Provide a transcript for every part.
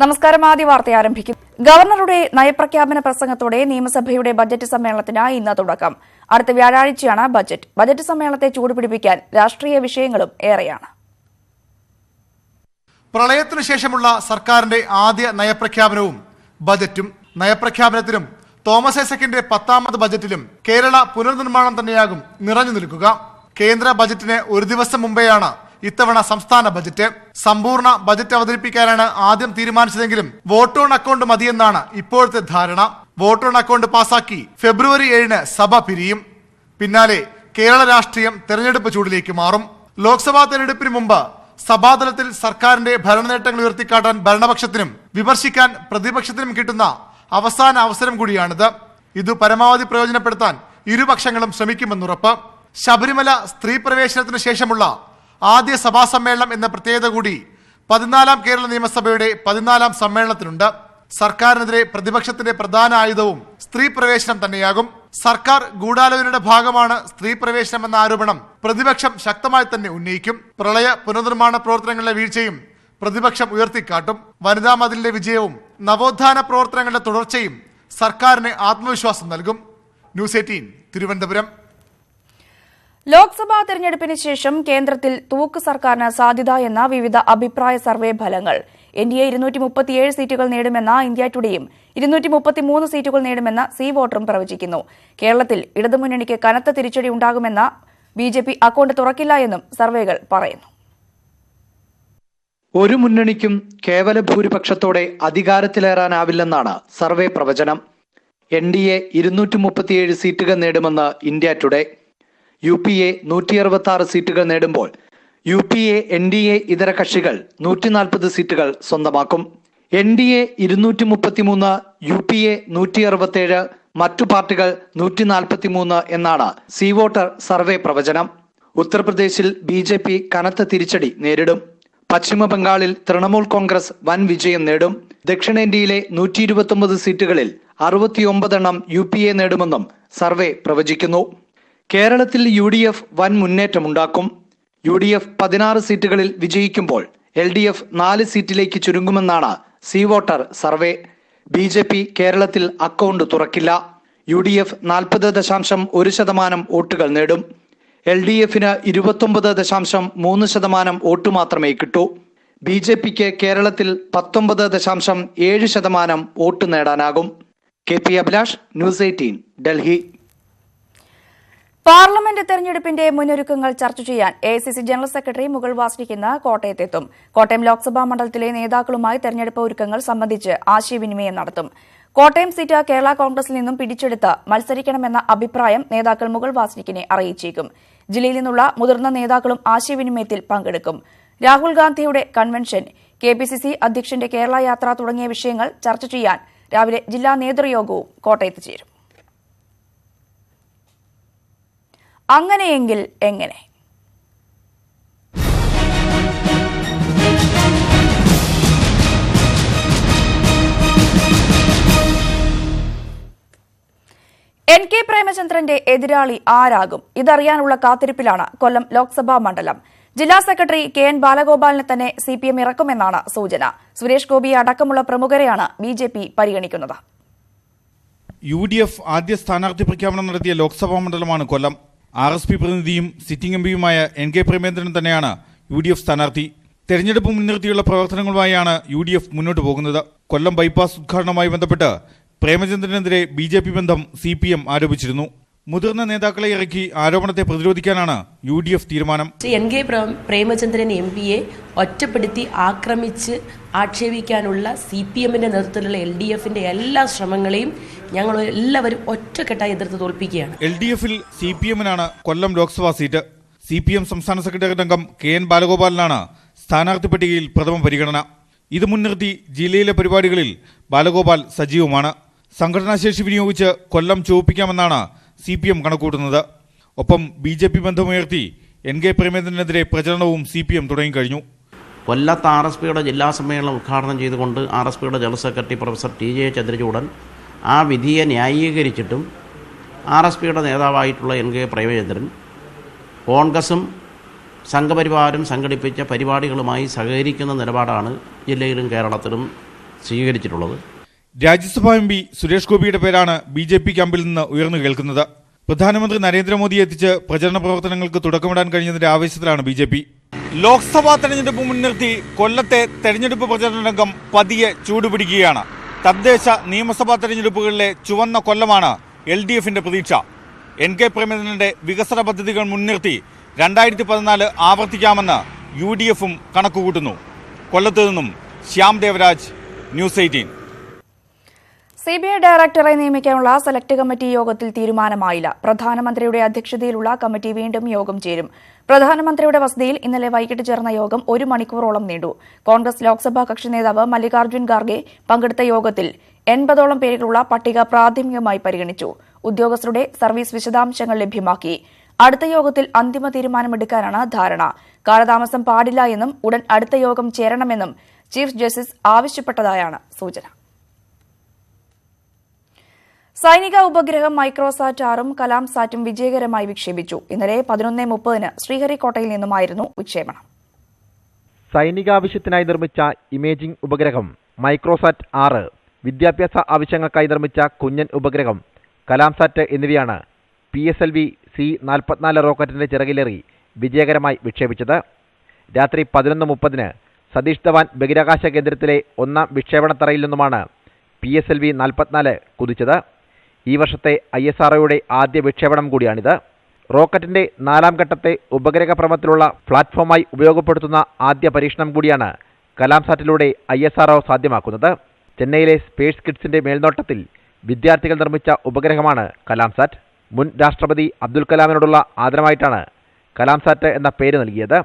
നമസ്കാരം ആദ്യ വാർത്ത ആരംഭിക്കും. ഗവർണറുടെ നയപ്രഖ്യാപന പ്രസംഗത്തോടെ നിയമസഭയുടെ ബജറ്റ് സമ്മേളനത്തിന് ഇന്ന് തുടക്കം. അടുത്ത വ്യാഴാഴ്ചയാണ് ബജറ്റ്. ബജറ്റ് സമ്മേളനത്തെ ചൂടുപിടിപ്പിക്കാൻ രാഷ്ട്രീയ വിഷയങ്ങളും ഏറെയാണ്. പ്രളയത്തിനു ശേഷമുള്ള സർക്കാരിന്റെ ആദ്യ നയപ്രഖ്യാപനവും ബജറ്റും നയപ്രഖ്യാപനത്തിലും തോമസ് ഐസക്കിന്റെ പത്താമത് ബജറ്റിലും കേരള പുനർനിർമ്മാണം തന്നെയാകും നിറഞ്ഞു നിൽക്കുക. കേന്ദ്ര ബജറ്റിന് ഒരു ദിവസം മുമ്പെയാണ് ഇത്തവണ സംസ്ഥാന ബജറ്റ് സമ്പൂർണ ബജറ്റ് അവതരിപ്പിക്കാനാണ് ആദ്യം തീരുമാനിച്ചതെങ്കിലും വോട്ട് ഓൺ അക്കൗണ്ട് മതിയെന്നാണ് ഇപ്പോഴത്തെ ധാരണ. വോട്ട് ഓൺ അക്കൗണ്ട് പാസാക്കി ഫെബ്രുവരി ഏഴിന് സഭ പിരിയും. പിന്നാലെ കേരള രാഷ്ട്രീയം തെരഞ്ഞെടുപ്പ് ചൂടിലേക്ക് മാറും. ലോക്സഭാ തെരഞ്ഞെടുപ്പിന് മുമ്പ് സഭാതലത്തിൽ സർക്കാരിന്റെ ഭരണനേട്ടങ്ങൾ ഉയർത്തിക്കാട്ടാൻ ഭരണപക്ഷത്തിനും വിമർശിക്കാൻ പ്രതിപക്ഷത്തിനും കിട്ടുന്ന അവസാന അവസരം കൂടിയാണിത്. ഇത് പരമാവധി പ്രയോജനപ്പെടുത്താൻ ഇരുപക്ഷങ്ങളും ശ്രമിക്കുമെന്നുറപ്പ്. ശബരിമല സ്ത്രീ പ്രവേശനത്തിന് ശേഷമുള്ള ആദ്യ സഭാ സമ്മേളനം എന്ന പ്രത്യേകത കൂടി പതിനാലാം കേരള നിയമസഭയുടെ പതിനാലാം സമ്മേളനത്തിനുണ്ട്. സർക്കാരിനെതിരെ പ്രതിപക്ഷത്തിന്റെ പ്രധാന ആയുധവും സ്ത്രീ പ്രവേശനം തന്നെയാകും. സർക്കാർ ഗൂഢാലോചനയുടെ ഭാഗമാണ് സ്ത്രീ പ്രവേശനം എന്ന ആരോപണം പ്രതിപക്ഷം ശക്തമായി തന്നെ ഉന്നയിക്കും. പ്രളയ പുനർനിർമ്മാണ പ്രവർത്തനങ്ങളിലെ വീഴ്ചയും പ്രതിപക്ഷം ഉയർത്തിക്കാട്ടും. വനിതാ മതിലിന്റെ വിജയവും നവോത്ഥാന പ്രവർത്തനങ്ങളുടെ തുടർച്ചയും സർക്കാരിന് ആത്മവിശ്വാസം നൽകും. News eighteen Thiruvananthapuram. ലോക്സഭാ തെരഞ്ഞെടുപ്പിന് ശേഷം കേന്ദ്രത്തിൽ തൂക്ക് സർക്കാരിന് സാധ്യത എന്ന വിവിധ അഭിപ്രായ സർവേ ഫലങ്ങൾ. എൻ ഡി എ ഇരുന്നൂറ്റി മുപ്പത്തിയേഴ് സീറ്റുകൾ നേടുമെന്ന ഇന്ത്യ ടുഡേയും ഇരുന്നൂറ്റി മുപ്പത്തിമൂന്ന് സീറ്റുകൾ നേടുമെന്ന സി വോട്ടറും പ്രവചിക്കുന്നു. കേരളത്തിൽ ഇടതുമുന്നണിക്ക് കനത്ത തിരിച്ചടി ഉണ്ടാകുമെന്ന ബി ജെ പി അക്കൌണ്ട് തുറക്കില്ല എന്നും സർവേകൾ പറയുന്നു. ഒരു മുന്നണിക്കും കേവല ഭൂരിപക്ഷത്തോടെ അധികാരത്തിലേറാനാവില്ലെന്നാണ് സർവേ പ്രവചനം. എൻ ഡി എ ഇരുന്നൂറ്റി മുപ്പത്തിയേഴ് സീറ്റുകൾ നേടുമെന്ന് India Today. U P A നൂറ്റി അറുപത്തി ആറ് സീറ്റുകൾ നേടുമ്പോൾ U P A N D A ഇതര കക്ഷികൾ നൂറ്റി നാൽപ്പത് സീറ്റുകൾ സ്വന്തമാക്കും. എൻ ഡി എ ഇരുന്നൂറ്റി മുപ്പത്തി മൂന്ന് യു പി എ നൂറ്റി അറുപത്തേഴ് മറ്റു പാർട്ടികൾ നൂറ്റി നാൽപ്പത്തി മൂന്ന് എന്നാണ് സി വോട്ടർ സർവേ പ്രവചനം. ഉത്തർപ്രദേശിൽ ബി ജെ പി കനത്ത തിരിച്ചടി നേരിടും. പശ്ചിമ ബംഗാളിൽ തൃണമൂൽ കോൺഗ്രസ് വൻ വിജയം നേടും. ദക്ഷിണേന്ത്യയിലെ നൂറ്റി ഇരുപത്തൊമ്പത് സീറ്റുകളിൽ അറുപത്തിയൊമ്പതെണ്ണം യു പി എ നേടുമെന്നും സർവേ പ്രവചിക്കുന്നു. കേരളത്തിൽ യു ഡി എഫ് വൻ മുന്നേറ്റമുണ്ടാക്കും. യു ഡി എഫ് പതിനാറ് സീറ്റുകളിൽ വിജയിക്കുമ്പോൾ എൽ ഡി എഫ് നാല് സീറ്റിലേക്ക് ചുരുങ്ങുമെന്നാണ് C voter survey. B J P കേരളത്തിൽ അക്കൗണ്ട് തുറക്കില്ല. യു ഡി എഫ് നാൽപ്പത് ദശാംശം ഒരു ശതമാനം വോട്ടുകൾ നേടും. എൽ ഡി എഫിന് ഇരുപത്തൊമ്പത് ദശാംശം മൂന്ന് ശതമാനം വോട്ട് മാത്രമേ കിട്ടൂ. ബി ജെ പിക്ക് കേരളത്തിൽ പത്തൊമ്പത് ദശാംശം ഏഴ് ശതമാനം വോട്ട് നേടാനാകും. K P Abhilash News Eighteen Delhi. Parliament തെരഞ്ഞെടുപ്പിന്റെ മുന്നൊരുക്കങ്ങൾ ചർച്ച ചെയ്യാൻ A general secretary Mukul Wasnik ഇന്ന് കോട്ടയത്തെത്തും. കോട്ടയം ലോക്സഭാ മണ്ഡലത്തിലെ നേതാക്കളുമായി തെരഞ്ഞെടുപ്പ് ഒരുക്കങ്ങൾ സംബന്ധിച്ച് ആശയവിനിമയം നടത്തും. കോട്ടയം സീറ്റ് കേരള കോൺഗ്രസിൽ നിന്നും പിടിച്ചെടുത്ത് മത്സരിക്കണമെന്ന അഭിപ്രായം നേതാക്കൾ മുഗൾ വാസ്നിക്കിനെ അറിയിച്ചേക്കും. ജില്ലയിൽ നിന്നുള്ള മുതിർന്ന നേതാക്കളും ആശയവിനിമയത്തിൽ പങ്കെടുക്കും. രാഹുൽ ഗാന്ധിയുടെ convention K P C C അധ്യക്ഷന്റെ Kerala യാത്ര തുടങ്ങിയ വിഷയങ്ങൾ ചർച്ച ചെയ്യാൻ രാവിലെ ജില്ലാ നേതൃയോഗവും കോട്ടയത്ത് ചേരും. അങ്ങനെയെങ്കിൽ എങ്ങനെ? എൻ കെ പ്രേമചന്ദ്രന്റെ എതിരാളി ആരാകും? ഇതറിയാനുള്ള കാത്തിരിപ്പിലാണ് കൊല്ലം ലോക്സഭാ മണ്ഡലം. ജില്ലാ സെക്രട്ടറി കെ എൻ ബാലഗോപാലിനെ തന്നെ സി പി എം ഇറക്കുമെന്നാണ് സൂചന. സുരേഷ് ഗോപി അടക്കമുള്ള പ്രമുഖരെയാണ് ബി ജെ പി പരിഗണിക്കുന്നത്. യു ഡി എഫ് ആദ്യ സ്ഥാനാർത്ഥി പ്രഖ്യാപനം നടത്തിയ ലോക്സഭാ മണ്ഡലമാണ് കൊല്ലം. ആർ എസ് പി പ്രതിനിധിയും സിറ്റിംഗ് എംപിയുമായ എൻ കെ പ്രേമേന്ദ്രൻ തന്നെയാണ് യു ഡി എഫ് സ്ഥാനാർത്ഥി. തെരഞ്ഞെടുപ്പ് മുൻനിർത്തിയുള്ള പ്രവർത്തനങ്ങളുമായാണ് യു ഡി എഫ് മുന്നോട്ട് പോകുന്നത്. കൊല്ലം ബൈപ്പാസ് ഉദ്ഘാടനവുമായി ബന്ധപ്പെട്ട് പ്രേമചന്ദ്രനെതിരെ ബി ജെ പി ബന്ധം സി പി എം ആരോപിച്ചിരുന്നു. മുതിർന്ന നേതാക്കളെ ഇറക്കി ആരോപണത്തെ പ്രതിരോധിക്കാനാണ് യു ഡി എഫ് തീരുമാനം എൻ കെ പ്രേമചന്ദ്രൻ എം പിയെ ഒറ്റപ്പെടുത്തി ആക്രമിച്ച് ആക്ഷേപിക്കാനുള്ള സി പി എമ്മിന്റെ നേതൃത്വത്തിലുള്ള എൽ ഡി എഫിന്റെ എല്ലാ ശ്രമങ്ങളെയും ഞങ്ങൾ എല്ലാവരും ഒറ്റക്കെട്ടായി എതിർത്ത് തോൽപ്പിക്കുകയാണ്. എൽ ഡി എഫിൽ C P എമ്മിനാണ് Kollam Lok Sabha seat. C P M സംസ്ഥാന സെക്രട്ടറി അംഗം കെ എൻ ബാലഗോപാലിനാണ് സ്ഥാനാർത്ഥി പട്ടികയിൽ പ്രഥമ പരിഗണന. ഇത് മുൻനിർത്തി ജില്ലയിലെ പരിപാടികളിൽ ബാലഗോപാൽ സജീവമാണ്. സംഘടനാശേഷി വിനിയോഗിച്ച് കൊല്ലം ചുവപ്പിക്കാമെന്നാണ് സി പി എം കണക്കൂട്ടുന്നത് ഒപ്പം ബി ജെ പി ബന്ധമുയർത്തി എൻ കെ പ്രേമേന്ദ്രനെതിരെ പ്രചരണവും സി പി എം തുടങ്ങിക്കഴിഞ്ഞു കൊല്ലത്ത് ആർ എസ് പിയുടെ ജില്ലാ സമ്മേളനം ഉദ്ഘാടനം ചെയ്തുകൊണ്ട് ആർ എസ് പിയുടെ general secretary professor T J Chandrachoodan ആ വിധിയെ ന്യായീകരിച്ചിട്ടും ആർ എസ് പിയുടെ നേതാവായിട്ടുള്ള എൻ കെ പ്രേമചന്ദ്രൻ കോൺഗ്രസും സംഘപരിവാരം സംഘടിപ്പിച്ച പരിപാടികളുമായി സഹകരിക്കുന്ന നിലപാടാണ് ജില്ലയിലും കേരളത്തിലും സ്വീകരിച്ചിട്ടുള്ളത്. രാജ്യസഭാ എം പി സുരേഷ് ഗോപിയുടെ പേരാണ് ബി ജെ പി ക്യാമ്പിൽ നിന്ന് ഉയർന്നു കേൾക്കുന്നത്. പ്രധാനമന്ത്രി നരേന്ദ്രമോദിയെ എത്തിച്ച് പ്രചരണ പ്രവർത്തനങ്ങൾക്ക് തുടക്കമിടാൻ കഴിഞ്ഞതിന്റെ ആവേശത്തിലാണ് ബി ജെ പി. ലോക്സഭാ തെരഞ്ഞെടുപ്പ് മുൻനിർത്തി കൊല്ലത്തെ തെരഞ്ഞെടുപ്പ് പ്രചരണ രംഗം പതിയെ ചൂടുപിടിക്കുകയാണ്. തദ്ദേശ നിയമസഭാ തെരഞ്ഞെടുപ്പുകളിലെ ചുവന്ന കൊല്ലമാണ് എൽ ഡി എഫിന്റെ പ്രതീക്ഷ. എൻ കെ പ്രേമചന്ദ്രന്റെ വികസന പദ്ധതികൾ മുൻനിർത്തി രണ്ടായിരത്തി പതിനാല് ആവർത്തിക്കാമെന്ന് യു ഡി എഫും കണക്കുകൂട്ടുന്നു. കൊല്ലത്ത് നിന്നും Shyam Devaraj News Eighteen. C B I ഡയറക്ടറെ നിയമിക്കാനുള്ള സെലക്ട് കമ്മിറ്റി യോഗത്തിൽ തീരുമാനമായില്ല. പ്രധാനമന്ത്രിയുടെ അധ്യക്ഷതയിലുള്ള കമ്മിറ്റി വീണ്ടും യോഗം ചേരും. പ്രധാനമന്ത്രിയുടെ വസതിയിൽ ഇന്നലെ വൈകിട്ട് ചേർന്ന യോഗം ഒരു മണിക്കൂറോളം നീണ്ടു. കോൺഗ്രസ് ലോക്സഭാ കക്ഷി നേതാവ് മല്ലികാർജുൻ ഖാർഗെ പങ്കെടുത്ത യോഗത്തിൽ എൺപതോളം പേരുകളുള്ള പട്ടിക പ്രാഥമികമായി പരിഗണിച്ചു. ഉദ്യോഗസ്ഥരുടെ സർവീസ് വിശദാംശങ്ങൾ ലഭ്യമാക്കി. അടുത്ത യോഗത്തിൽ അന്തിമ തീരുമാനമെടുക്കാനാണ് ധാരണ. കാലതാമസം പാടില്ല എന്നും ഉടൻ അടുത്ത യോഗം ചേരണമെന്നും ചീഫ് ജസ്റ്റിസ് ആവശ്യപ്പെട്ടതായാണ് സൂചന. സൈനിക ഉപഗ്രഹം മൈക്രോസാറ്റ് ആറും കലാം സാറ്റും വിജയകരമായി വിക്ഷേപിച്ചു. ഇന്നലെ പതിനൊന്ന് മുപ്പതിന് ശ്രീഹരിക്കോട്ടയിൽ നിന്നുമായിരുന്നു വിക്ഷേപണം. സൈനികാവശ്യത്തിനായി നിർമ്മിച്ച ഇമേജിംഗ് ഉപഗ്രഹം മൈക്രോസാറ്റ് ആറ് വിദ്യാഭ്യാസ ആവശ്യങ്ങൾക്കായി നിർമ്മിച്ച കുഞ്ഞൻ ഉപഗ്രഹം കലാംസാറ്റ് എന്നിവയാണ് P S L V C നാൽപ്പത്തിനാല് റോക്കറ്റിന്റെ ചിറകിലേറി വിജയകരമായി വിക്ഷേപിച്ചത്. രാത്രി പതിനൊന്ന് മുപ്പതിന് സതീഷ് ധവാൻ ബഹിരാകാശ കേന്ദ്രത്തിലെ ഒന്നാം വിക്ഷേപണത്തറയിൽ നിന്നുമാണ് പി എസ് എൽ വി നാൽപ്പത്തിനാല് കുതിച്ചത്. ഈ വർഷത്തെ ഐ എസ് ആർഒയുടെ ആദ്യ വിക്ഷേപണം കൂടിയാണിത്. റോക്കറ്റിന്റെ നാലാം ഘട്ടത്തെ ഉപഗ്രഹ ഭ്രമത്തിലുള്ള പ്ലാറ്റ്ഫോമായി ഉപയോഗപ്പെടുത്തുന്ന ആദ്യ പരീക്ഷണം കൂടിയാണ് കലാംസാറ്റിലൂടെ ഐ എസ് ആർഒ സാധ്യമാക്കുന്നത്. ചെന്നൈയിലെ സ്പേസ് കിഡ്സിന്റെ മേൽനോട്ടത്തിൽ വിദ്യാർത്ഥികൾ നിർമ്മിച്ച ഉപഗ്രഹമാണ് കലാംസാറ്റ്. മുൻ രാഷ്ട്രപതി അബ്ദുൽ കലാമിനോടുള്ള ആദരമായിട്ടാണ് കലാംസാറ്റ് എന്ന പേര് നൽകിയത്.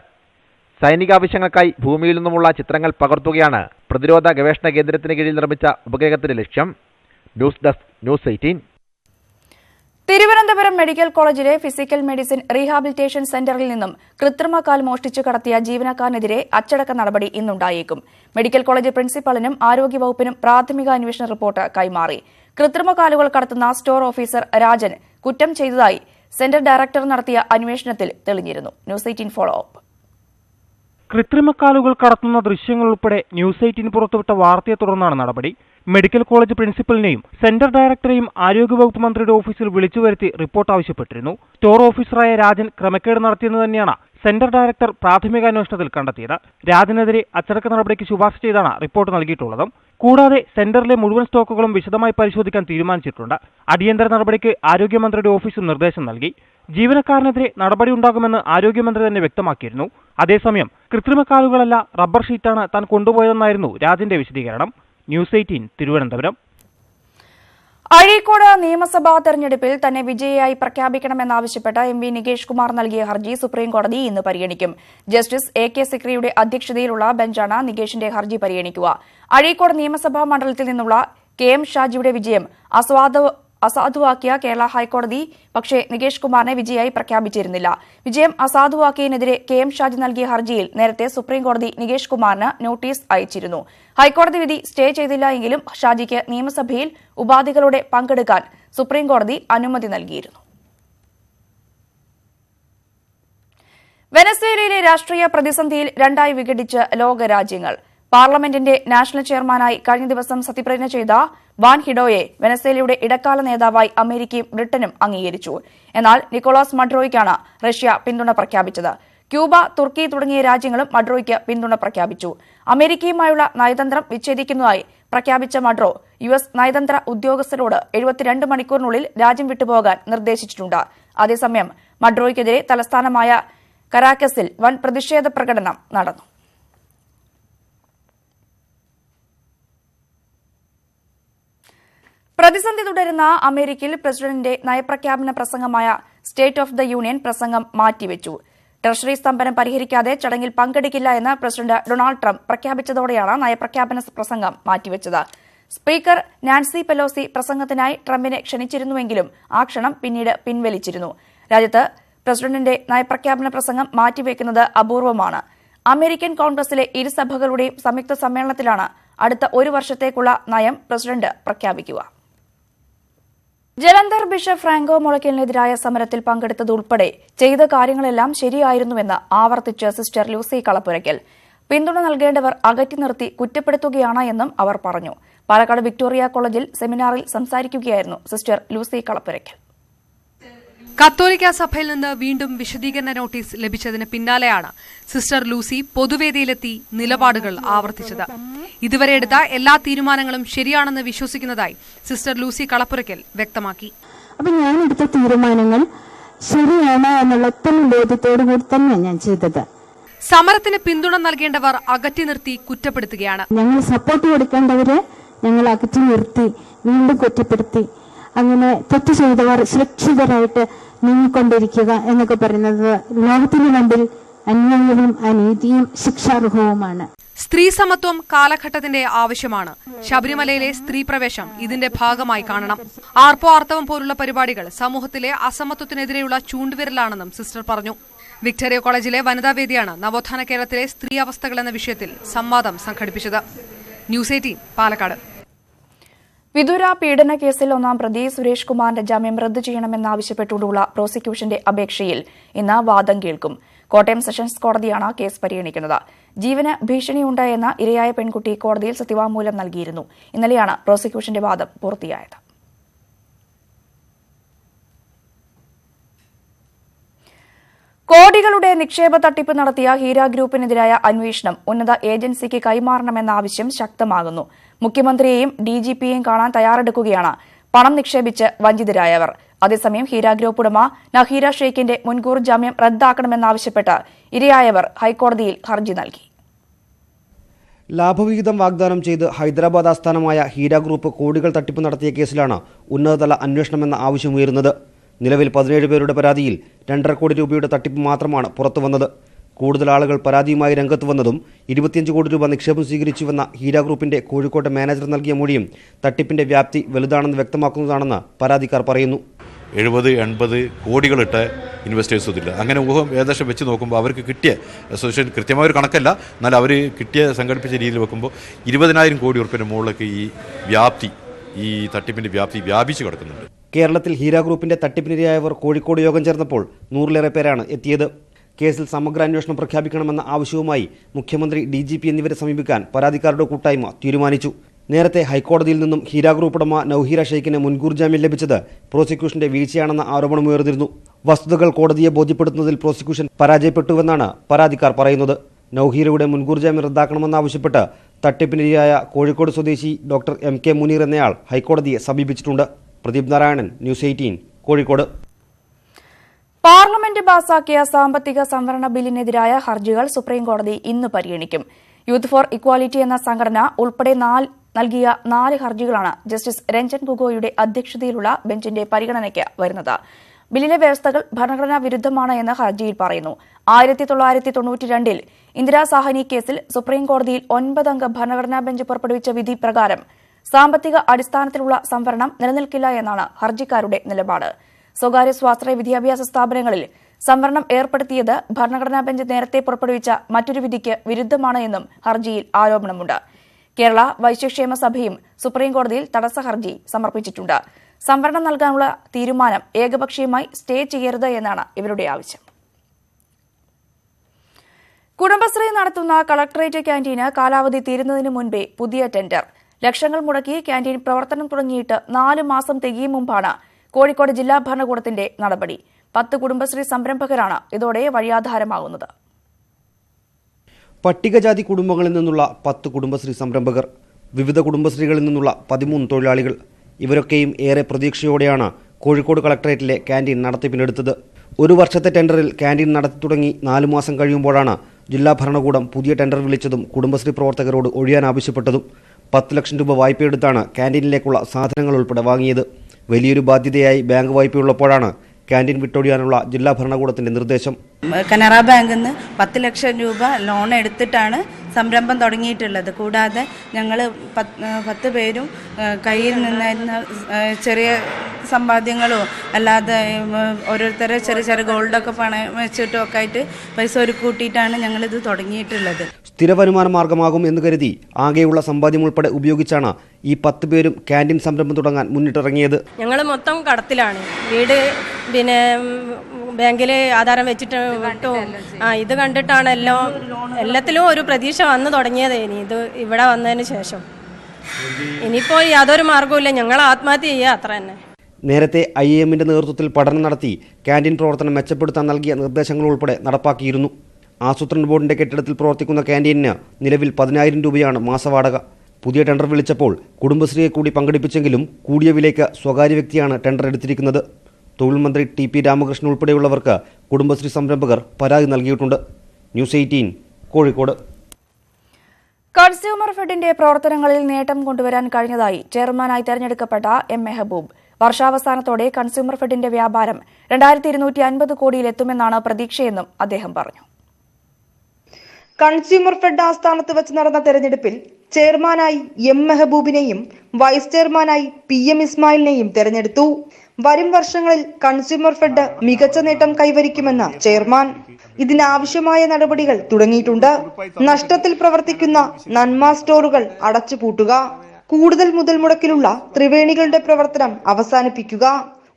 സൈനിക ആവശ്യങ്ങൾക്കായി ഭൂമിയിൽ നിന്നുമുള്ള ചിത്രങ്ങൾ പകർത്തുകയാണ് പ്രതിരോധ ഗവേഷണ കേന്ദ്രത്തിന് കീഴിൽ നിർമ്മിച്ച ഉപഗ്രഹത്തിന്റെ ലക്ഷ്യം. News desk News Eighteen. Thiruvananthapuram medical കോളേജിലെ ഫിസിക്കൽ മെഡിസിൻ റീഹാബിലിറ്റേഷൻ സെന്ററിൽ നിന്നും കൃത്രിമ കാൽ മോഷ്ടിച്ചു കടത്തിയ ജീവനക്കാരനെതിരെ അച്ചടക്ക നടപടി ഇന്നുണ്ടായേക്കും. മെഡിക്കൽ കോളേജ് പ്രിൻസിപ്പലിനും ആരോഗ്യവകുപ്പിനും പ്രാഥമിക അന്വേഷണ റിപ്പോർട്ട് കൈമാറി. കൃത്രിമ കാലുകൾ കടത്തുന്ന സ്റ്റോർ ഓഫീസർ രാജൻ കുറ്റം ചെയ്തതായി സെന്റർ ഡയറക്ടർ നടത്തിയ അന്വേഷണത്തിൽ തെളിഞ്ഞിരുന്നു. ന്യൂസ് എയ്റ്റീൻ ഫോളോ അപ്പ് കൃത്രിമക്കാലുകൾ കടത്തുന്ന ദൃശ്യങ്ങൾ ഉൾപ്പെടെ ന്യൂസ് എയ്റ്റീൻ പുറത്തുവിട്ട വാർത്തയെ തുടർന്നാണ് നടപടി. മെഡിക്കൽ കോളേജ് പ്രിൻസിപ്പലിനെയും സെന്റർ ഡയറക്ടറെയും ആരോഗ്യവകുപ്പ് മന്ത്രിയുടെ ഓഫീസിൽ വിളിച്ചു വരുത്തി റിപ്പോർട്ട് ആവശ്യപ്പെട്ടിരുന്നു. സ്റ്റോർ ഓഫീസറായ രാജൻ ക്രമക്കേട് നടത്തിയെന്ന് തന്നെയാണ് സെന്റർ ഡയറക്ടർ പ്രാഥമിക അന്വേഷണത്തിൽ കണ്ടെത്തിയത്. രാജനെതിരെ അച്ചടക്ക നടപടിക്ക് ശുപാർശ ചെയ്താണ് റിപ്പോർട്ട് നൽകിയിട്ടുള്ളത്. കൂടാതെ സെന്ററിലെ മുഴുവൻ സ്റ്റോക്കുകളും വിശദമായി പരിശോധിക്കാൻ തീരുമാനിച്ചിട്ടുണ്ട്. അടിയന്തര നടപടിക്ക് ആരോഗ്യമന്ത്രിയുടെ ഓഫീസും നിർദ്ദേശം നൽകി. ജീവനക്കാരനെതിരെ നടപടി ഉണ്ടാകുമെന്ന് ആരോഗ്യമന്ത്രി തന്നെ വ്യക്തമാക്കിയിരുന്നു. അതേസമയം കൃത്രിമക്കാലുകളല്ല റബ്ബർ ഷീറ്റാണ് താൻ കൊണ്ടുപോയതെന്നായിരുന്നു രാജന്റെ വിശദീകരണം. News eighteen Thiruvananthapuram. അഴീക്കോട് നിയമസഭാ തെരഞ്ഞെടുപ്പിൽ തന്നെ വിജയിയായി പ്രഖ്യാപിക്കണമെന്നാവശ്യപ്പെട്ട് എം വി നികേഷ് കുമാർ നൽകിയ ഹർജി സുപ്രീംകോടതി ഇന്ന് പരിഗണിക്കും. ജസ്റ്റിസ് എ കെ സിക്രിയുടെ അധ്യക്ഷതയിലുള്ള ബെഞ്ചാണ് നികേഷിന്റെ ഹർജി പരിഗണിക്കുക. അഴീക്കോട് നിയമസഭാ മണ്ഡലത്തിൽ നിന്നുള്ള കെ എം ഷാജിയുടെ വിജയം അസ്വാദ അസാധുവാക്കിയ കേരള ഹൈക്കോടതി പക്ഷേ നികേഷ് കുമാറിനെ വിജയായി പ്രഖ്യാപിച്ചിരുന്നില്ല. വിജയം അസാധുവാക്കിയതിനെതിരെ കെ എം ഷാജി നൽകിയ ഹർജിയിൽ നേരത്തെ സുപ്രീംകോടതി നികേഷ് കുമാറിന് നോട്ടീസ് അയച്ചിരുന്നു. ഹൈക്കോടതി വിധി സ്റ്റേ ചെയ്തില്ല എങ്കിലും ഷാജിക്ക് നിയമസഭയിൽ ഉപാധികളോടെ പങ്കെടുക്കാൻ സുപ്രീംകോടതി അനുമതി നൽകിയിരുന്നു. വെനസ്വേലയിലെ രാഷ്ട്രീയ പ്രതിസന്ധിയിൽ രണ്ടായി വിഘടിച്ച് ലോകരാജ്യങ്ങൾ. പാർലമെന്റിന്റെ നാഷണൽ ചെയർമാനായി കഴിഞ്ഞ ദിവസം സത്യപ്രതിജ്ഞ ചെയ്ത വാൻ ഹിഡോയെ വെനസ്വേലയുടെ ഇടക്കാല നേതാവായി അമേരിക്കയും ബ്രിട്ടനും അംഗീകരിച്ചു. എന്നാൽ നിക്കോളാസ് മഡ്രോയ്ക്കാണ് റഷ്യ പിന്തുണ പ്രഖ്യാപിച്ചത്. ക്യൂബ തുർക്കി തുടങ്ങിയ രാജ്യങ്ങളും മഡ്രോയ്ക്ക് പിന്തുണ പ്രഖ്യാപിച്ചു. അമേരിക്കയുമായുള്ള നയതന്ത്രം വിച്ഛേദിക്കുന്നതായി പ്രഖ്യാപിച്ച മഡ്രോ യു എസ് നയതന്ത്ര ഉദ്യോഗസ്ഥരോട് എഴുപത്തിരണ്ട് മണിക്കൂറിനുള്ളിൽ രാജ്യം വിട്ടുപോകാൻ നിർദ്ദേശിച്ചിട്ടുണ്ട്. അതേസമയം മഡ്രോയ്ക്കെതിരെ തലസ്ഥാനമായ കരാക്കസിൽ വൻ പ്രതിഷേധ പ്രകടനം നടന്നു. പ്രതിസന്ധി തുടരുന്ന അമേരിക്കയിൽ പ്രസിഡന്റിന്റെ നയപ്രഖ്യാപന പ്രസംഗമായ സ്റ്റേറ്റ് ഓഫ് ദ യൂണിയൻ പ്രസംഗം മാറ്റിവെച്ചു. ട്രഷറി സ്തംഭനം പരിഹരിക്കാതെ ചടങ്ങിൽ പങ്കെടുക്കില്ല എന്ന് പ്രസിഡന്റ് ഡൊണാൾഡ് ട്രംപ് പ്രഖ്യാപിച്ചതോടെയാണ് നയപ്രഖ്യാപന പ്രസംഗം മാറ്റിവെച്ചത്. സ്പീക്കർ നാൻസി പെലോസി പ്രസംഗത്തിനായി ട്രംപിനെ ക്ഷണിച്ചിരുന്നുവെങ്കിലും ആ ക്ഷണം പിന്നീട് പിൻവലിച്ചിരുന്നു. രാജ്യത്ത് പ്രസിഡന്റിന്റെ നയപ്രഖ്യാപന പ്രസംഗം മാറ്റിവെക്കുന്നത് അപൂർവമാണ്. അമേരിക്കൻ കോൺഗ്രസിലെ ഇരുസഭകളുടെയും സംയുക്ത സമ്മേളനത്തിലാണ് അടുത്ത ഒരു വർഷത്തേക്കുള്ള നയം പ്രസിഡന്റ് പ്രഖ്യാപിക്കുക. ജലന്ധർ ബിഷപ്പ് ഫ്രാങ്കോ മുളയ്ക്കലിനെതിരായ സമരത്തിൽ പങ്കെടുത്തതുൾപ്പെടെ ചെയ്ത കാര്യങ്ങളെല്ലാം ശരിയായിരുന്നുവെന്ന് ആവർത്തിച്ച് സിസ്റ്റർ ലൂസി കളപ്പുരയ്ക്കൽ. പിന്തുണ നൽകേണ്ടവർ അകറ്റി നിർത്തി കുറ്റപ്പെടുത്തുകയാണ് എന്നും അവർ പറഞ്ഞു. പാലക്കാട് വിക്ടോറിയ കോളേജിൽ സെമിനാറിൽ സംസാരിക്കുകയായിരുന്നു സിസ്റ്റർ ലൂസി കളപ്പുരയ്ക്കൽ. കത്തോലിക്ക സഭയിൽ നിന്ന് വീണ്ടും വിശദീകരണ നോട്ടീസ് ലഭിച്ചതിന് പിന്നാലെയാണ് സിസ്റ്റർ ലൂസി പൊതുവേദിയിലെത്തി നിലപാടുകൾ ആവർത്തിച്ചത്. ഇതുവരെ എടുത്ത എല്ലാ തീരുമാനങ്ങളും ശരിയാണെന്ന് വിശ്വസിക്കുന്നതായി സിസ്റ്റർ ലൂസി കളപ്പുരയ്ക്കൽ വ്യക്തമാക്കി. അപ്പൊ ഞാൻ എടുത്ത തീരുമാനങ്ങൾ ശരിയാണ് എന്നുള്ള ബോധ്യത്തോടു കൂടി തന്നെയാണ് ഞാൻ ചെയ്തത്. സമരത്തിന് പിന്തുണ നൽകേണ്ടവർ അകറ്റി നിർത്തി കുറ്റപ്പെടുത്തുകയാണ്. ഞങ്ങൾ സപ്പോർട്ട് കൊടുക്കേണ്ടവരെ ഞങ്ങൾ അകറ്റി നിർത്തി വീണ്ടും കുറ്റപ്പെടുത്തി. അങ്ങനെ തെറ്റ് ചെയ്തവർ സുരക്ഷിതരായിട്ട് നീങ്ങിക്കൊണ്ടിരിക്കുക എന്നൊക്കെ പറയുന്നത് ലോകത്തിന് മുമ്പിൽ അന്യായവും അനീതിയും ശിക്ഷാർഹവുമാണ് സ്ത്രീ സമത്വം കാലഘട്ടത്തിന്റെ ആവശ്യമാണ്. ശബരിമലയിലെ സ്ത്രീ പ്രവേശം ഇതിന്റെ ഭാഗമായി കാണണം. ആർപ്പോ ആർത്തവം പോലുള്ള പരിപാടികൾ സമൂഹത്തിലെ അസമത്വത്തിനെതിരെയുള്ള ചൂണ്ടുവിരലാണെന്നും സിസ്റ്റർ പറഞ്ഞു. വിക്ടോറിയ കോളേജിലെ വനിതാവേദിയാണ് നവോത്ഥാന കേരളത്തിലെ സ്ത്രീ അവസ്ഥകൾ എന്ന വിഷയത്തിൽ സംവാദം സംഘടിപ്പിച്ചത്. News Eighteen Palakkad. വിദൂര പീഡന കേസിൽ ഒന്നാം പ്രതി സുരേഷ് കുമാറിന്റെ ജാമ്യം റദ്ദു ചെയ്യണമെന്നാവശ്യപ്പെട്ടുകൊണ്ടുള്ള പ്രോസിക്യൂഷന്റെ അപേക്ഷയിൽ ഇന്ന് വാദം കേൾക്കും. കോട്ടയം സെഷൻസ് കോടതിയാണ് കേസ് പരിഗണിക്കുന്നത്. ജീവന് ഭീഷണിയുണ്ടായെന്ന ഇരയായ പെൺകുട്ടി കോടതിയിൽ സത്യവാങ്മൂലം നൽകിയിരുന്നു. ഇന്നലെയാണ് പ്രോസിക്യൂഷന്റെ വാദം പൂർത്തിയായത്. കോടികളുടെ നിക്ഷേപ തട്ടിപ്പ് നടത്തിയ ഹീര ഗ്രൂപ്പിനെതിരായ അന്വേഷണം ഉന്നത ഏജൻസിക്ക് കൈമാറണമെന്ന ആവശ്യം ശക്തമാകുന്നു. മുഖ്യമന്ത്രിയെയും ഡിജിപിയെയും കാണാൻ തയ്യാറെടുക്കുകയാണ് പണം നിക്ഷേപിച്ച് വഞ്ചിതരായവർ. അതേസമയം ഹീര ഗ്രൂപ്പ് ഉടമ നഹീര ഷെയ്ഖിന്റെ മുൻകൂർ ജാമ്യം റദ്ദാക്കണമെന്നാവശ്യപ്പെട്ട് ഇരയായവർ ഹൈക്കോടതിയിൽ ഹർജി നൽകി. ലാഭവിഹിതം വാഗ്ദാനം ചെയ്ത് ഹൈദരാബാദ് ആസ്ഥാനമായ ഹീര ഗ്രൂപ്പ് കോടികൾ തട്ടിപ്പ് നടത്തിയ കേസിലാണ് ഉന്നതതല അന്വേഷണമെന്ന ആവശ്യമുയരുന്നത് നിലവിൽ പതിനേഴ് പേരുടെ പരാതിയിൽ രണ്ടര കോടി രൂപയുടെ തട്ടിപ്പ് മാത്രമാണ് പുറത്തു വന്നത് കൂടുതൽ ആളുകൾ പരാതിയുമായി രംഗത്ത് വന്നതും ഇരുപത്തിയഞ്ച് കോടി രൂപ നിക്ഷേപം സ്വീകരിച്ചുവെന്ന ഹീര ഗ്രൂപ്പിന്റെ കോഴിക്കോട്ടെ മാനേജർ നൽകിയ മൊഴിയും തട്ടിപ്പിന്റെ വ്യാപ്തി വലുതാണെന്ന് വ്യക്തമാക്കുന്നതാണെന്ന് പരാതിക്കാർ പറയുന്നു. എഴുപത് എൺപത് കോടികളിട്ട് ഇൻവെസ്റ്റേഴ്സ് ഇതില്ല അങ്ങനെ ഊഹം ഏകദേശം വെച്ച് നോക്കുമ്പോൾ അവർക്ക് കിട്ടിയ അസോസിയേഷൻ കൃത്യമായ ഒരു കണക്കല്ല. എന്നാൽ അവർ കിട്ടിയ സംഘടിപ്പിച്ച രീതിയിൽ വെക്കുമ്പോൾ ഇരുപതിനായിരം കോടി ഉറുപ്പിന്റെ മുകളിലേക്ക് ഈ വ്യാപ്തി ഈ തട്ടിപ്പിന്റെ വ്യാപ്തി വ്യാപിച്ചു കിടക്കുന്നുണ്ട്. കേരളത്തിൽ ഹീര ഗ്രൂപ്പിന്റെ തട്ടിപ്പിനിരയായവർ കോഴിക്കോട് യോഗം ചേർന്നപ്പോൾ നൂറിലേറെ പേരാണ് എത്തിയത്. കേസിൽ സമഗ്ര അന്വേഷണം പ്രഖ്യാപിക്കണമെന്ന ആവശ്യവുമായി മുഖ്യമന്ത്രി ഡി ജി പി എന്നിവരെ സമീപിക്കാൻ പരാതിക്കാരുടെ കൂട്ടായ്മ തീരുമാനിച്ചു. നേരത്തെ ഹൈക്കോടതിയിൽ നിന്നും ഹീര ഗ്രൂപ്പ് ഉടമ നൌഹീര ഷെയ്ഖിന് മുൻകൂർ ജാമ്യം ലഭിച്ചത് പ്രോസിക്യൂഷന്റെ വീഴ്ചയാണെന്ന ആരോപണം ഉയർന്നിരുന്നു. വസ്തുതകൾ കോടതിയെ ബോധ്യപ്പെടുത്തുന്നതിൽ പ്രോസിക്യൂഷൻ പരാജയപ്പെട്ടുവെന്നാണ് പരാതിക്കാർ പറയുന്നത്. നൌഹീരയുടെ മുൻകൂർ ജാമ്യം റദ്ദാക്കണമെന്നാവശ്യപ്പെട്ട് തട്ടിപ്പിനിരയായ കോഴിക്കോട് സ്വദേശി ഡോക്ടർ എം കെ മുനീർ എന്നയാൾ ഹൈക്കോടതിയെ സമീപിച്ചിട്ടുണ്ട്. Pradeep Narayanan News Eighteen Kozhikode. Parliament പാസാക്കിയ സാമ്പത്തിക സംവരണ ബില്ലിനെതിരായ ഹർജികൾ സുപ്രീംകോടതി ഇന്ന് പരിഗണിക്കും. യൂത്ത് ഫോർ ഇക്വാലിറ്റി എന്ന സംഘടന ഉൾപ്പെടെ നൽകിയ നാല് ഹർജികളാണ് ജസ്റ്റിസ് രഞ്ജൻ ഗൊഗോയുടെ അധ്യക്ഷതയിലുള്ള ബെഞ്ചിന്റെ പരിഗണനയ്ക്ക് വരുന്നത്. ബില്ലിലെ വ്യവസ്ഥകൾ ഭരണഘടനാ വിരുദ്ധമാണ് എന്ന് ഹർജിയിൽ പറയുന്നു. ആയിരത്തി തൊള്ളായിരത്തി തൊണ്ണൂറ്റിരണ്ടിൽ ഇന്ദിരാ സാഹനി കേസിൽ സുപ്രീംകോടതിയിൽ ഒൻപതംഗ ഭരണഘടനാ ബെഞ്ച് പുറപ്പെടുവിച്ച വിധി പ്രകാരം സാമ്പത്തിക അടിസ്ഥാനത്തിലുള്ള സംവരണം നിലനിൽക്കില്ല എന്നാണ് ഹർജിക്കാരുടെ നിലപാട്. സ്വകാര്യ സ്വാശ്രയ വിദ്യാഭ്യാസ സ്ഥാപനങ്ങളിൽ സംവരണം ഏർപ്പെടുത്തിയത് ഭരണഘടനാ ബെഞ്ച് നേരത്തെ പുറപ്പെടുവിച്ച മറ്റൊരു വിധിക്ക് വിരുദ്ധമാണ് എന്നും ഹർജിയിൽ ആരോപണമുണ്ട്. കേരള വൈശ്യക്ഷേമ സഭയും സുപ്രീംകോടതിയിൽ തടസ്സ ഹർജി സമർപ്പിച്ചിട്ടുണ്ട്. സംവരണം നൽകാനുള്ള തീരുമാനം ഏകപക്ഷീയമായി സ്റ്റേ ചെയ്യരുത് എന്നാണ് ഇവരുടെ ആവശ്യം. കുടുംബശ്രീ നടത്തുന്ന കളക്ടറേറ്റ് ക്യാന്റീന് കാലാവധി തീരുന്നതിന് മുൻപേ പുതിയ ടെൻഡർ. ലക്ഷങ്ങൾ മുടക്കി ക്യാന്റീൻ പ്രവർത്തനം തുടങ്ങിയിട്ട് നാല് മാസം തികയും മുമ്പാണ് കോഴിക്കോട് ജില്ലാ ഭരണകൂടത്തിന്റെ നടപടി. പത്ത് കുടുംബശ്രീ സംരംഭകരാണ് ഇതോടെ വഴിയാധാരമാകുന്നത്. പട്ടികജാതി കുടുംബങ്ങളിൽ നിന്നുള്ള പത്ത് കുടുംബശ്രീ സംരംഭകർ വിവിധ കുടുംബശ്രീകളിൽ നിന്നുള്ള പതിമൂന്ന് തൊഴിലാളികൾ ഇവരൊക്കെയും ഏറെ പ്രതീക്ഷയോടെയാണ് കോഴിക്കോട് കളക്ടറേറ്റിലെ ക്യാന്റീൻ നടത്തിപ്പിനെടുത്തത്. ഒരു വർഷത്തെ ടെൻഡറിൽ ക്യാന്റീൻ നടത്തി തുടങ്ങി നാലു മാസം കഴിയുമ്പോഴാണ് ജില്ലാ ഭരണകൂടം പുതിയ ടെൻഡർ വിളിച്ചതും കുടുംബശ്രീ പ്രവർത്തകരോട് ഒഴിയാൻ ആവശ്യപ്പെട്ടതും. പത്ത് ലക്ഷം രൂപ വായ്പയെടുത്താണ് ക്യാന്റീനിലേക്കുള്ള സാധനങ്ങൾ ഉൾപ്പെടെ വാങ്ങിയത്. വലിയൊരു ബാധ്യതയായി ബാങ്ക് വായ്പയുള്ളപ്പോഴാണ് ക്യാന്റീൻ വിട്ടൊഴിയാനുള്ള ജില്ലാ ഭരണകൂടത്തിന്റെ നിർദ്ദേശം. കനറ ബാങ്കിൽ നിന്ന് പത്ത് ലക്ഷം രൂപ ലോൺ എടുത്തിട്ടാണ് സംരംഭം തുടങ്ങിയിട്ടുള്ളത്. കൂടാതെ ഞങ്ങൾ പത്ത് പേരും കയ്യിൽ നിന്നായിരുന്ന ചെറിയ സമ്പാദ്യങ്ങളോ അല്ലാതെ ഓരോരുത്തരെ ചെറിയ ചെറിയ ഗോൾഡൊക്കെ പണയം വെച്ചിട്ടും ഒക്കെ ആയിട്ട് പൈസ ഒരു കൂട്ടിയിട്ടാണ് ഞങ്ങളിത് തുടങ്ങിയിട്ടുള്ളത്. സ്ഥിര വരുമാന മാർഗമാകും എന്ന് കരുതി ആകെയുള്ള സമ്പാദ്യം ഉൾപ്പെടെ ഉപയോഗിച്ചാണ് ഈ പത്ത് പേരും ക്യാന്റീൻ സംരംഭം തുടങ്ങാൻ മുന്നിട്ടിറങ്ങിയത്. ഞങ്ങൾ മൊത്തം കടത്തിലാണ്. വീട് പിന്നെ ബാങ്കിൽ ആധാരം വെച്ചിട്ട് വിട്ടു ആ ഇത് കണ്ടിട്ടാണ് എല്ലാം എല്ലാത്തിലും ഒരു പ്രതീക്ഷ വന്നു തുടങ്ങിയത്. ഇനി ഇത് ഇവിടെ വന്നതിന് ശേഷം. ഇനിയിപ്പോൾ യാതൊരു മാർഗവുമില്ല. ഞങ്ങൾ ആത്മഹത്യ ചെയ്യുക അത്ര തന്നെ. നേരത്തെ ഐ എമ്മിന്റെ നേതൃത്വത്തിൽ പഠനം നടത്തി ക്യാന്റീൻ പ്രവർത്തനം മെച്ചപ്പെടുത്താൻ നൽകിയ നിർദ്ദേശങ്ങൾ ഉൾപ്പെടെ നടപ്പാക്കിയിരുന്നു. ആസൂത്രണ ബോർഡിന്റെ കെട്ടിടത്തിൽ പ്രവർത്തിക്കുന്ന ക്യാന്റീനിന് നിലവിൽ പതിനായിരം രൂപയാണ് മാസവാടക. പുതിയ ടെൻഡർ വിളിച്ചപ്പോൾ കുടുംബശ്രീയെ കൂടി പങ്കെടുപ്പിച്ചെങ്കിലും കൂടിയ വിലയ്ക്ക് സ്വകാര്യ വ്യക്തിയാണ് ടെൻഡർ എടുത്തിരിക്കുന്നത്. തൊഴിൽ മന്ത്രി ടി പി രാമകൃഷ്ണൻ ഉൾപ്പെടെയുള്ളവർക്ക് കുടുംബശ്രീ സംരംഭകർ പരാതി നൽകിയിട്ടുണ്ട്. News eighteen Kozhikode. കൺസ്യൂമർ ഫെഡിന്റെ പ്രവർത്തനങ്ങളിൽ നേട്ടം കൊണ്ടുവരാൻ കഴിഞ്ഞതായി ചെയർമാനായി തെരഞ്ഞെടുക്കപ്പെട്ട എം മെഹബൂബ് വർഷാവസാനത്തോടെ കൺസ്യൂമർ ഫെഡിന്റെ വ്യാപാരം രണ്ടായിരത്തി ഇരുന്നൂറ്റി അൻപത് കോടിയിലെത്തുമെന്നാണ് പ്രതീക്ഷയെന്നും അദ്ദേഹം പറഞ്ഞു. കൺസ്യൂമർ ഫെഡ് ആസ്ഥാനത്ത് വെച്ച് നടന്ന തെരഞ്ഞെടുപ്പിൽ ചെയർമാനായി എം മെഹബൂബിനെയും വൈസ് ചെയർമാനായി പി എം ഇസ്മായിലിനെയും തെരഞ്ഞെടുത്തു. വരും വർഷങ്ങളിൽ കൺസ്യൂമർ ഫെഡ് മികച്ച നേട്ടം കൈവരിക്കുമെന്ന് ചെയർമാൻ. ഇതിനാവശ്യമായ നടപടികൾ തുടങ്ങിയിട്ടുണ്ട്. നഷ്ടത്തിൽ പ്രവർത്തിക്കുന്ന നന്മ സ്റ്റോറുകൾ അടച്ചുപൂട്ടുക. കൂടുതൽ മുതൽ മുടക്കിലുള്ള ത്രിവേണികളുടെ പ്രവർത്തനം അവസാനിപ്പിക്കുക.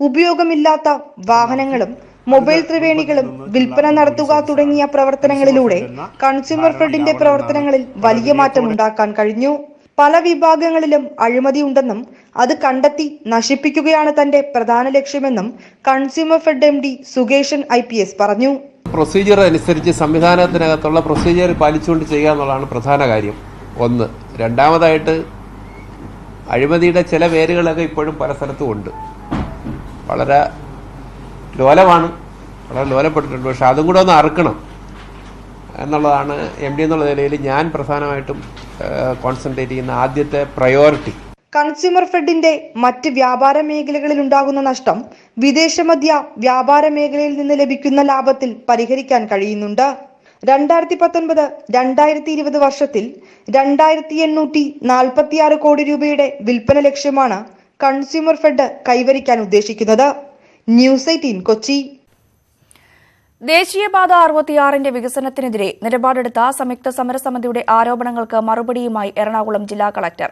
ഉപയോഗമില്ലാത്ത വാഹനങ്ങളും മൊബൈൽ ത്രിവേണികളും വിൽപ്പന നടത്തുക തുടങ്ങിയ പ്രവർത്തനങ്ങളിലൂടെ കൺസ്യൂമർ ഫെഡിന്റെ പ്രവർത്തനങ്ങളിൽ വലിയ മാറ്റം ഉണ്ടാക്കാൻ കഴിഞ്ഞു. പല വിഭാഗങ്ങളിലും അഴിമതി ഉണ്ടെന്നും അത് കണ്ടെത്തി നശിപ്പിക്കുകയാണ് തന്റെ പ്രധാന ലക്ഷ്യമെന്നും consumer fed M D Sukeshan I P S പറഞ്ഞു. പ്രൊസീജിയർ അനുസരിച്ച് സംവിധാനത്തിനകത്തുള്ള പ്രൊസീജിയർ പാലിച്ചുകൊണ്ട് ചെയ്യുക എന്നുള്ളതാണ് പ്രധാന കാര്യം. ഒന്ന്. രണ്ടാമതായിട്ട് അഴിമതിയുടെ ചില വേരുകളൊക്കെ ഇപ്പോഴും പല സ്ഥലത്തും ഉണ്ട്. വളരെ ലോലമാണ്. വളരെ ലോലപ്പെട്ടിട്ടുണ്ട്. പക്ഷെ അതും കൂടെ ഒന്ന് അറുക്കണം. എന്നുള്ളതാണ് എം ഡി എന്നുള്ള നിലയിൽ ഞാൻ പ്രധാനമായിട്ടും കോൺസെൻട്രേറ്റ് ചെയ്യുന്ന ആദ്യത്തെ പ്രയോറിറ്റി കൺസ്യൂമർ ഫെഡിന്റെ മറ്റ് വ്യാപാര മേഖലകളിൽ ഉണ്ടാകുന്ന നഷ്ടം വിദേശ മധ്യ വ്യാപാര മേഖലയിൽ നിന്ന് ലഭിക്കുന്ന ലാഭത്തിൽ പരിഹരിക്കാൻ കഴിയുന്നുണ്ട്. രണ്ടായിരത്തി പത്തൊൻപത് രണ്ടായിരത്തി ഇരുപത് വർഷത്തിൽ രണ്ടായിരത്തി എണ്ണൂറ്റി നാൽപ്പത്തിയാറ് കോടി രൂപയുടെ വിൽപ്പന ലക്ഷ്യമാണ് കൺസ്യൂമർ ഫെഡ് കൈവരിക്കാൻ ഉദ്ദേശിക്കുന്നത്. News Eighteen Kochi. ദേശീയപാത അറുപത്തിയാറിന്റെ വികസനത്തിനെതിരെ നിലപാടെടുത്ത സംയുക്ത സമരസമിതിയുടെ ആരോപണങ്ങൾക്ക് മറുപടിയുമായി എറണാകുളം ജില്ലാ കളക്ടർ.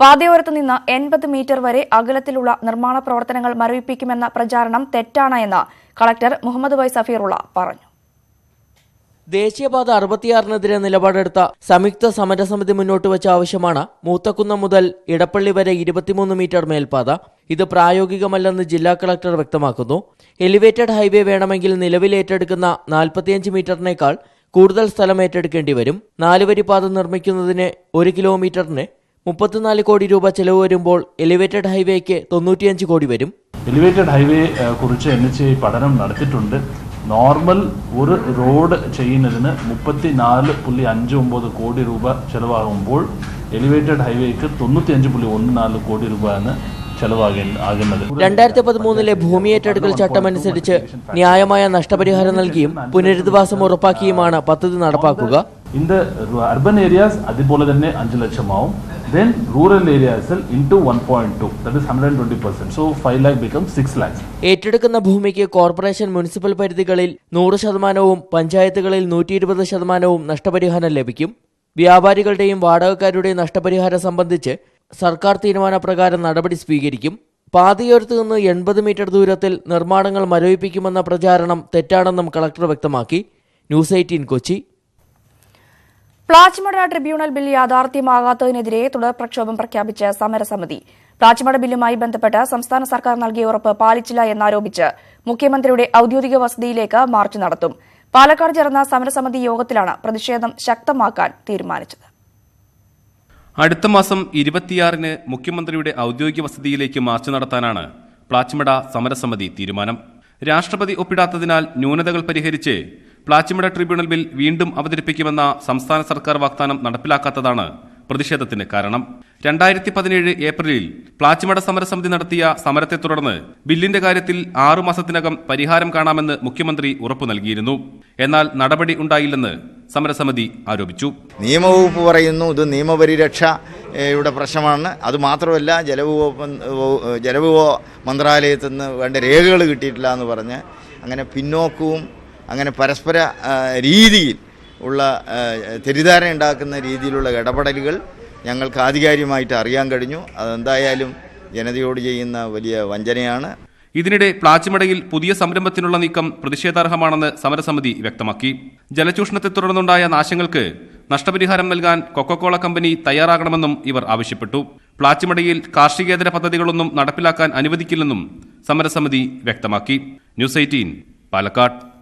പാതയോരത്ത് നിന്ന് എൺപത് മീറ്റർ വരെ അകലത്തിലുള്ള നിർമ്മാണ പ്രവർത്തനങ്ങൾ മരവിപ്പിക്കുമെന്ന പ്രചാരണം തെറ്റാണ് എന്ന് കളക്ടർ മുഹമ്മദ് വൈ സഫീറുള്ള പറഞ്ഞു. ദേശീയപാത അറുപത്തിയാറിനെതിരെ നിലപാടെടുത്ത സംയുക്ത സമരസമിതി മുന്നോട്ട് വെച്ച ആവശ്യമാണ് മൂത്തക്കുന്നം മുതൽ ഇടപ്പള്ളി വരെ ഇരുപത്തിമൂന്ന് മീറ്റർ മേൽപ്പാത ഇത് പ്രായോഗികമല്ലെന്ന് ജില്ലാ കളക്ടർ വ്യക്തമാക്കുന്നു. എലിവേറ്റഡ് ഹൈവേ വേണമെങ്കിൽ നിലവിൽ ഏറ്റെടുക്കുന്ന നാൽപ്പത്തിയഞ്ച് മീറ്ററിനേക്കാൾ കൂടുതൽ സ്ഥലം ഏറ്റെടുക്കേണ്ടി വരും. നാലുവരി പാത നിർമ്മിക്കുന്നതിന് ഒരു കിലോമീറ്ററിന് മുപ്പത്തിനാല് കോടി രൂപ ചെലവ് വരുമ്പോൾ എലിവേറ്റഡ് ഹൈവേക്ക് തൊണ്ണൂറ്റിയഞ്ച് കോടി വരും. എലിവേറ്റഡ് ഹൈവേ കുറിച്ച് എൻ എച്ച് പഠനം നടത്തിയിട്ടുണ്ട്. നോർമൽ ഒരു റോഡ് ചെയ്യുന്നതിന് മുപ്പത്തി നാല് പുള്ളി അഞ്ച് ഒമ്പത് കോടി രൂപ ചെലവാകുമ്പോൾ എലിവേറ്റഡ് ഹൈവേക്ക് തൊണ്ണൂറ്റി അഞ്ച് പുള്ളി ഒന്ന് നാല് കോടി രൂപയാണ് ചെലവാകേ ആകുന്നത്. രണ്ടായിരത്തി പതിമൂന്നിലെ ഭൂമി ഏറ്റെടുക്കൽ ചട്ടമനുസരിച്ച് ന്യായമായ നഷ്ടപരിഹാരം നൽകിയും പുനരധിവാസം ഉറപ്പാക്കിയുമാണ് പദ്ധതി നടപ്പാക്കുക. ദ അർബൻ ഏരിയാസ് അതുപോലെ തന്നെ അഞ്ച് ലക്ഷമാവും. Two one point two that is hundred twenty percent so five lakh become six lakhs ഏറ്റെടുക്കുന്ന ഭൂമിക്ക് കോർപ്പറേഷൻ മുനിസിപ്പൽ പരിധികളിൽ നൂറ് ശതമാനവും പഞ്ചായത്തുകളിൽ നൂറ്റി ഇരുപത് ശതമാനവും നഷ്ടപരിഹാരം ലഭിക്കും. വ്യാപാരികളുടെയും വാടകക്കാരുടെയും നഷ്ടപരിഹാരം സംബന്ധിച്ച് സർക്കാർ തീരുമാനപ്രകാരം നടപടി സ്വീകരിക്കും. പാതയോരത്ത് നിന്ന് എൺപത് മീറ്റർ ദൂരത്തിൽ നിർമ്മാണങ്ങൾ മരവിപ്പിക്കുമെന്ന പ്രചാരണം തെറ്റാണെന്നും കളക്ടർ വ്യക്തമാക്കി. News Eighteen Kochi. Plachimada tribunal bill യാഥാർത്ഥ്യമാകാത്തതിനെതിരെ തുടർ പ്രക്ഷോഭം പ്രഖ്യാപിച്ച സമരസമിതി. പ്ലാച്ചിമട ബില്ലുമായി ബന്ധപ്പെട്ട് സംസ്ഥാന സർക്കാർ നൽകിയ ഉറപ്പ് പാലിച്ചില്ല എന്നാരോപിച്ച് മുഖ്യമന്ത്രിയുടെ ഔദ്യോഗിക വസതിയിലേക്ക് മാർച്ച് നടത്തും. പാലക്കാട് ചേർന്ന സമരസമിതി യോഗത്തിലാണ് പ്രതിഷേധം ശക്തമാക്കാൻ തീരുമാനിച്ചത്. അടുത്ത മാസം ഇരുപത്തിയാറിന് മുഖ്യമന്ത്രിയുടെ ഔദ്യോഗിക വസതിയിലേക്ക് മാർച്ച് നടത്താനാണ് പ്ലാച്ചിമട സമരസമിതി തീരുമാനം. രാഷ്ട്രപതി ഒപ്പിടാത്തതിനാൽ ന്യൂനതകൾ പരിഹരിച്ച് പ്ലാച്ചിമട ട്രിബ്യൂണൽ ബിൽ വീണ്ടും അവതരിപ്പിക്കുമെന്ന സംസ്ഥാന സർക്കാർ വാഗ്ദാനം നടപ്പിലാക്കാത്തതാണ് പ്രതിഷേധത്തിന് കാരണം. രണ്ടായിരത്തി പതിനേഴ് ഏപ്രിലിൽ പ്ലാച്ചിമട സമരസമിതി നടത്തിയ സമരത്തെ തുടർന്ന് ബില്ലിന്റെ കാര്യത്തിൽ ആറു മാസത്തിനകം പരിഹാരം കാണാമെന്ന് മുഖ്യമന്ത്രി ഉറപ്പു നൽകിയിരുന്നു. എന്നാൽ നടപടി ഉണ്ടായില്ലെന്ന് സമരസമിതി ആരോപിച്ചു. നിയമവകുപ്പ് പറയുന്നു ഇത് നിയമപരിരക്ഷയുടെ പ്രശ്നമാണ് അതുമാത്രമല്ല ജലവകുപ്പ് ജലവിഭവ മന്ത്രാലയത്തിൽ നിന്ന് വേണ്ട രേഖകൾ കിട്ടിയിട്ടില്ല എന്ന് പറഞ്ഞ് അങ്ങനെ പിന്നോക്കവും അങ്ങനെ പരസ്പര രീതിയിൽ ഉള്ള തെറ്റിദ്ധാരണ ഉണ്ടാക്കുന്ന രീതിയിലുള്ള ഇടപെടലുകൾ ഞങ്ങൾക്ക് ആധികാരികമായിട്ട് അറിയാൻ കഴിഞ്ഞു. അതെന്തായാലും ജനതയോട് ചെയ്യുന്ന വലിയ വഞ്ചനയാണ്. ഇതിനിടെ പ്ലാച്ചിമടയിൽ പുതിയ സംരംഭത്തിനുള്ള നീക്കം പ്രതിഷേധാർഹമാണെന്ന് സമരസമിതി വ്യക്തമാക്കി. ജലചൂഷണത്തെ തുടർന്നുണ്ടായ നാശങ്ങൾക്ക് നഷ്ടപരിഹാരം നൽകാൻ കൊക്കോകോള കമ്പനി തയ്യാറാകണമെന്നും ഇവർ ആവശ്യപ്പെട്ടു. പ്ലാച്ചിമടയിൽ കാർഷികേതര പദ്ധതികളൊന്നും നടപ്പിലാക്കാൻ അനുവദിക്കില്ലെന്നും സമരസമിതി വ്യക്തമാക്കി. News Eighteen Palakkad.